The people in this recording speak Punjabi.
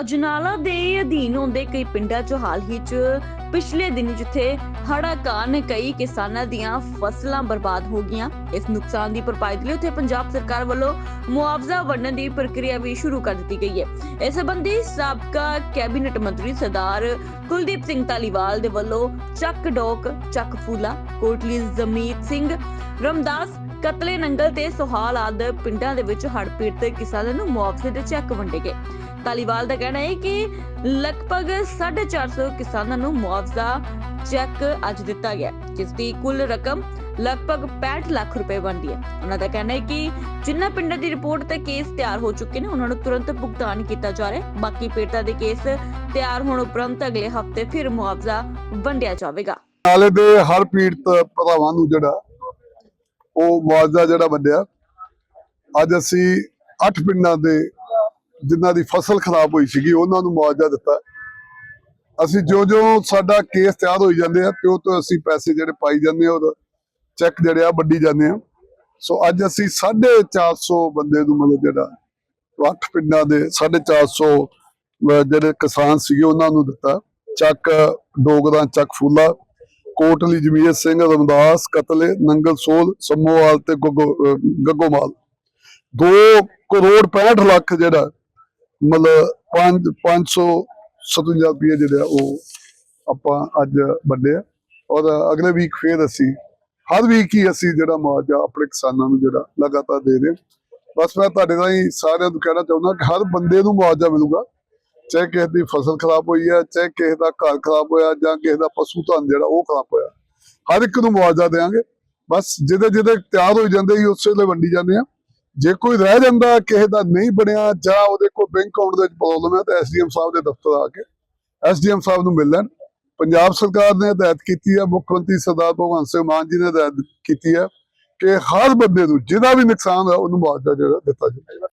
ਅਜਨਾਲਾ ਦੇ ਅਧੀਨ ਹੁੰਦੇ ਕਈ ਪਿੰਡਾਂ 'ਚ ਹਾਲ ਹੀ 'ਚ ਪਿਛਲੇ ਦਿਨ ਜਿੱਥੇ ਹੜ੍ਹਾਂ ਕਾਰਨ ਕਈ ਕਿਸਾਨਾਂ ਦੀਆਂ ਫਸਲਾਂ ਬਰਬਾਦ ਹੋ ਗਈਆਂ। ਇਸ ਨੁਕਸਾਨ ਦੀ ਭਰਪਾਈ ਲਈ ਉੱਥੇ ਪੰਜਾਬ ਸਰਕਾਰ ਵੱਲੋਂ ਮੁਆਵਜ਼ਾ ਵੰਡਣ ਦੀ ਪ੍ਰਕਿਰਿਆ ਵੀ ਸ਼ੁਰੂ ਕਰ ਦਿੱਤੀ ਗਈ ਹੈ। ਇਸ ਸੰਬੰਧੀ ਸਾਬਕਾ ਕੈਬਨਿਟ ਮੰਤਰੀ ਸਰਦਾਰ ਕੁਲਦੀਪ ਸਿੰਘ ਧਾਲੀਵਾਲ ਦੇ ਵੱਲੋਂ ਚੱਕ ਡੋਕ, ਚੱਕ ਫੂਲਾ, ਕੋਟਲੀ ਜ਼ਮੀਤ ਸਿੰਘ, ਰਮਦਾਸ ਕਤਲੇ ਨੰਗਲ ਤੇ ਸੋਹਾਲ ਆਦਿ ਪਿੰਡਾਂ ਦੇ ਵਿੱਚ ਹੜ੍ਹ ਪੀੜਤ ਕਿਸਾਨਾਂ ਨੂੰ ਮੁਆਵਜ਼ੇ ਦੇ ਚੈੱਕ ਵੰਡੇ ਗਏ। ਧਾਲੀਵਾਲ ਦਾ ਕਹਿਣਾ ਹੈ ਕਿ ਲਗਭਗ 450 ਕਿਸਾਨਾਂ ਨੂੰ ਮੁਆਵਜ਼ਾ ਚੈੱਕ ਅੱਜ ਦਿੱਤਾ ਗਿਆ, ਜਿਸ ਦੀ ਕੁੱਲ ਰਕਮ ਲਗਭਗ 65 ਲੱਖ ਰੁਪਏ ਬਣਦੀ ਹੈ। ਉਹਨਾਂ ਦਾ ਕਹਿਣਾ ਹੈ ਕਿ ਜਿਨ੍ਹਾਂ ਪਿੰਡਾਂ ਦੀ ਰਿਪੋਰਟ ਤੇ ਕੇਸ ਤਿਆਰ ਹੋ ਚੁੱਕੇ ਨੇ, ਉਹਨਾਂ ਨੂੰ ਤੁਰੰਤ ਭੁਗਤਾਨ ਕੀਤਾ ਜਾ ਰਿਹਾ ਹੈ। ਬਾਕੀ ਪੀੜਤਾਂ ਦੇ ਕੇਸ ਤਿਆਰ ਹੋਣ ਉਪਰੰਤ ਅਗਲੇ ਹਫ਼ਤੇ ਫਿਰ ਮੁਆਵਜ਼ਾ ਵੰਡਿਆ ਜਾਵੇਗਾ। ਨਾਲੇ ਦੇ ਹਰ ਪੀੜਤ ਭਰਾਵਾਂ ਨੂੰ ਜਿਹੜਾ ਉਹ ਮੁਆਵਜ਼ਾ ਜਿਹੜਾ ਵੰਡਿਆ, ਅੱਜ ਅਸੀਂ 8 ਪਿੰਡਾਂ ਦੇ ਜਿਨ੍ਹਾਂ ਦੀ ਫਸਲ ਖਰਾਬ ਹੋਈ ਸੀਗੀ, ਉਹਨਾਂ ਨੂੰ ਮੁਆਵਜ਼ਾ ਦਿੱਤਾ। ਅਸੀਂ ਜੋ ਜੋ ਸਾਡਾ ਕੇਸ ਤਿਆਰ ਹੋਈ ਜਾਂਦੇ ਆ ਤੇ ਉਹ ਤੋਂ ਅਸੀਂ ਪੈਸੇ ਜਿਹੜੇ ਪਾਈ ਜਾਂਦੇ ਆ, ਉਹਦਾ ਚੈੱਕ ਜਿਹੜੇ ਆ, ਵੱਡੀ ਜਾਂਦੇ ਆ। ਸੋ ਅੱਜ ਅਸੀਂ 450 ਬੰਦੇ ਨੂੰ ਮਤਲਬ ਜਿਹੜਾ ਉਹ ਅੱਠ ਪਿੰਡਾਂ ਦੇ 450 ਅਹ ਜਿਹੜੇ ਕਿਸਾਨ ਸੀਗੇ, ਉਹਨਾਂ ਨੂੰ ਦਿੱਤਾ। ਚੱਕ ਡੋਗਰਾ, ਚੱਕ ਫੂਲਾ ਕੋਟਲੀ ਜਮੀਰ ਸਿੰਘ, ਰਮਦਾਸ, ਕਤਲੇ, ਨੰਗਲ, ਸੋਲ, ਸਮੋਵਾਲ ਤੇ ਗੁੱਗੋ- ਅਹ ਗੱਗੋਮਾਲ 2 ਕਰੋੜ 65 ਲੱਖ ਜਿਹੜਾ, ਮਤਲਬ 5 557 ਰੁਪਏ ਜਿਹੜੇ ਆ ਉਹ ਆਪਾਂ ਅੱਜ ਵੱਡੇ ਆ। ਔਰ ਅਗਲੇ ਵੀਕ ਫੇਰ ਅਸੀਂ, ਹਰ ਵੀਕ ਹੀ ਅਸੀਂ ਜਿਹੜਾ ਮੁਆਵਜ਼ਾ ਆਪਣੇ ਕਿਸਾਨਾਂ ਨੂੰ ਜਿਹੜਾ ਲਗਾਤਾਰ ਦੇ ਰਹੇ ਬਸ ਮੈਂ ਤੁਹਾਡੇ ਰਾਹੀਂ ਸਾਰਿਆਂ ਨੂੰ ਕਹਿਣਾ ਚਾਹੁੰਦਾ ਕਿ ਹਰ ਬੰਦੇ ਨੂੰ ਮੁਆਵਜ਼ਾ ਮਿਲੂਗਾ। ਚਾਹੇ ਕਿਸੇ ਦੀ ਫਸਲ ਖਰਾਬ ਹੋਈ ਹੈ, ਚਾਹੇ ਕਿਸੇ ਦਾ ਘਰ ਖਰਾਬ ਹੋਇਆ ਜਾਂ ਕਿਸੇ ਦਾ ਪਸ਼ੂ ਧਨ ਜਿਹੜਾ ਉਹ ਖਰਾਬ ਹੋਇਆ। ਹਰ ਇੱਕ ਨੂੰ ਮੁਆਵਜ਼ਾ ਦੇਵਾਂਗੇ ਬਸ ਜਿਹਦੇ ਜਿਹਦੇ ਤਿਆਰ ਹੋਈ ਜਾਂਦੇ ਹੀ ਉਸੇ ਵੇਲੇ ਵੰਡੀ ਜਾਂਦੇ ਆ ਜੇ ਕੋਈ ਰਹਿ ਜਾਂਦਾ, ਕਿਸੇ ਦਾ ਨਹੀਂ ਬਣਿਆ ਜਾਂ ਉਹਦੇ ਕੋਲ ਬੈਂਕ ਅਕਾਊਂਟ ਦੇ ਵਿੱਚ ਪ੍ਰੋਬਲਮ ਹੈ, ਤਾਂ ਐਸਡੀਐਮ ਸਾਹਿਬ ਦੇ ਦਫ਼ਤਰ ਆ ਕੇ ਐਸਡੀਐਮ ਸਾਹਿਬ ਨੂੰ ਮਿਲ ਲੈਣ। ਪੰਜਾਬ ਸਰਕਾਰ ਨੇ ਹਦਾਇਤ ਕੀਤੀ ਹੈ, ਮੁੱਖ ਮੰਤਰੀ ਸਰਦਾਰ ਭਗਵੰਤ ਸਿੰਘ ਮਾਨ ਜੀ ਨੇ ਹਦਾਇਤ ਕੀਤੀ ਹੈ ਕਿ ਹਰ ਬੰਦੇ ਨੂੰ ਜਿਹਦਾ ਵੀ ਨੁਕਸਾਨ ਹੈ ਉਹਨੂੰ ਮੁਆਵਜ਼ਾ ਜਿਹੜਾ ਦਿੱਤਾ ਜਾਵੇ।